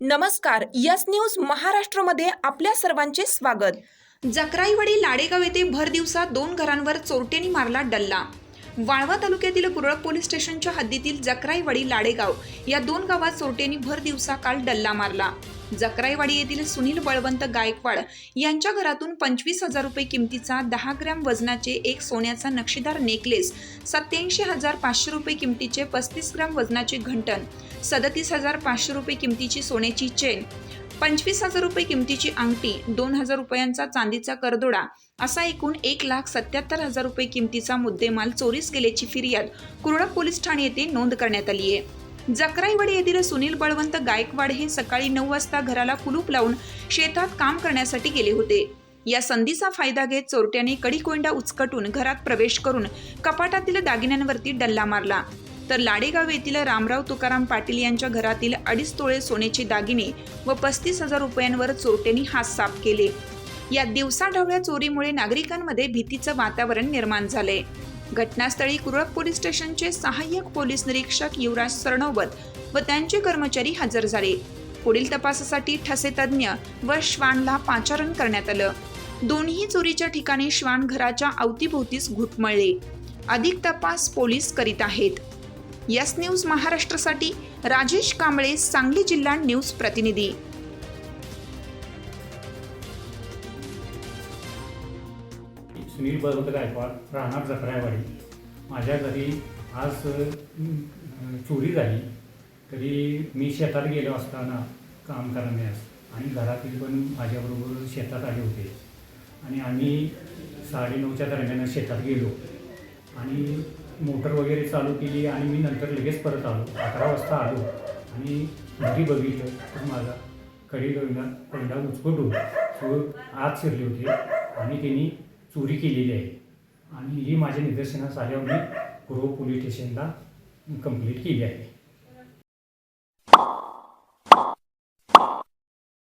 नमस्कार yes news महाराष्ट्रमध्ये आपल्या सर्वांचे स्वागत. जकराईवाडी लाडेगाव येथे भर दिवसा दोन घरांवर चोरट्यांनी मारला डल्ला. वाळवा तालुक्यातील कुरळक पोलीस स्टेशनच्या हद्दीतील जकराईवाडी लाडेगाव या दोन गावात चोरट्यांनी भर दिवसा काल डल्ला मारला. जकराईवाडी येथील सुनील बळवंत गायकवाड यांच्या घरातून पंचवीस हजार रुपये किमतीचा दहा ग्रॅम वजनाचे एक सोन्याचा नक्षीदार नेकलेस सत्याऐंशी हजार पाचशे रुपये किमतीचे पस्तीस ग्रॅम वजनाचे घंटण सदतीस हजार पाचशे रुपये किमतीची सोन्याची चेन पंचवीस हजार रुपये किमतीची अंगठी दोन हजार रुपयांचा चांदीचा करदोडा असा एकूण एक लाख सत्याहत्तर हजार रुपये किमतीचा मुद्देमाल चोरीस गेल्याची फिर्याद कुरळक पोलीस ठाणे येथे नोंद करण्यात आली आहे. जकराईवाडी येथील सुनील बळवंत गायकवाड हे सकाळी नऊ वाजता घराला कुलूप लावून शेतात काम करण्यासाठी गेले होते. या संधीचा फायदा घेत चोरट्याने कडीकोंडा उचकटून घरात प्रवेश करून कपाटातील दागिन्यांवरती डल्ला मारला. तर लाडेगाव येथील रामराव तुकाराम पाटील यांच्या घरातील अडीच तोळे सोन्याचे दागिने व पस्तीस हजार रुपयांवर चोरट्यांनी हात साफ केले. या दिवसाढवळ्या चोरीमुळे नागरिकांमध्ये भीतीचं वातावरण निर्माण झालंय. घटनास्थळी कुरळक पोलीस स्टेशनचे सहाय्यक पोलीस निरीक्षक युवराज सरनोबत व त्यांचे कर्मचारी हजर झाले. पुढील तपासासाठी ठसे तज्ज्ञ व श्वानला पाचारण करण्यात आलं. दोन्ही चोरीच्या ठिकाणी श्वान घराच्या अवतीभोवतीच घुटमळले. अधिक तपास पोलीस करीत आहेत. यस न्यूज महाराष्ट्रासाठी राजेश कांबळे सांगली जिल्हा न्यूज प्रतिनिधी. सुनील बळवंत गायकवाड राहणार जखरायवाडी माझ्या घरी आज चोरी झाली. तरी मी शेतात गेलो असताना काम करण्यास आणि घरातील पण माझ्याबरोबर शेतात आले होते. आणि आम्ही साडेनऊच्या दरम्यान शेतात गेलो. आणि मोटर वगैरे चालू केली आणि मी नंतर लगेच परत आलो. अकरा वाजता आलो आणि घरी बघितलं. तर माझा कडी कोंडा कोंडा उचकटून तो आत शिरले होते आणि त्यांनी चोरी केलेली आहे. आणि ही माझ्या निदर्शनास आल्यावर मी पूर्व पोलीस स्टेशनला कंप्लीट केली आहे.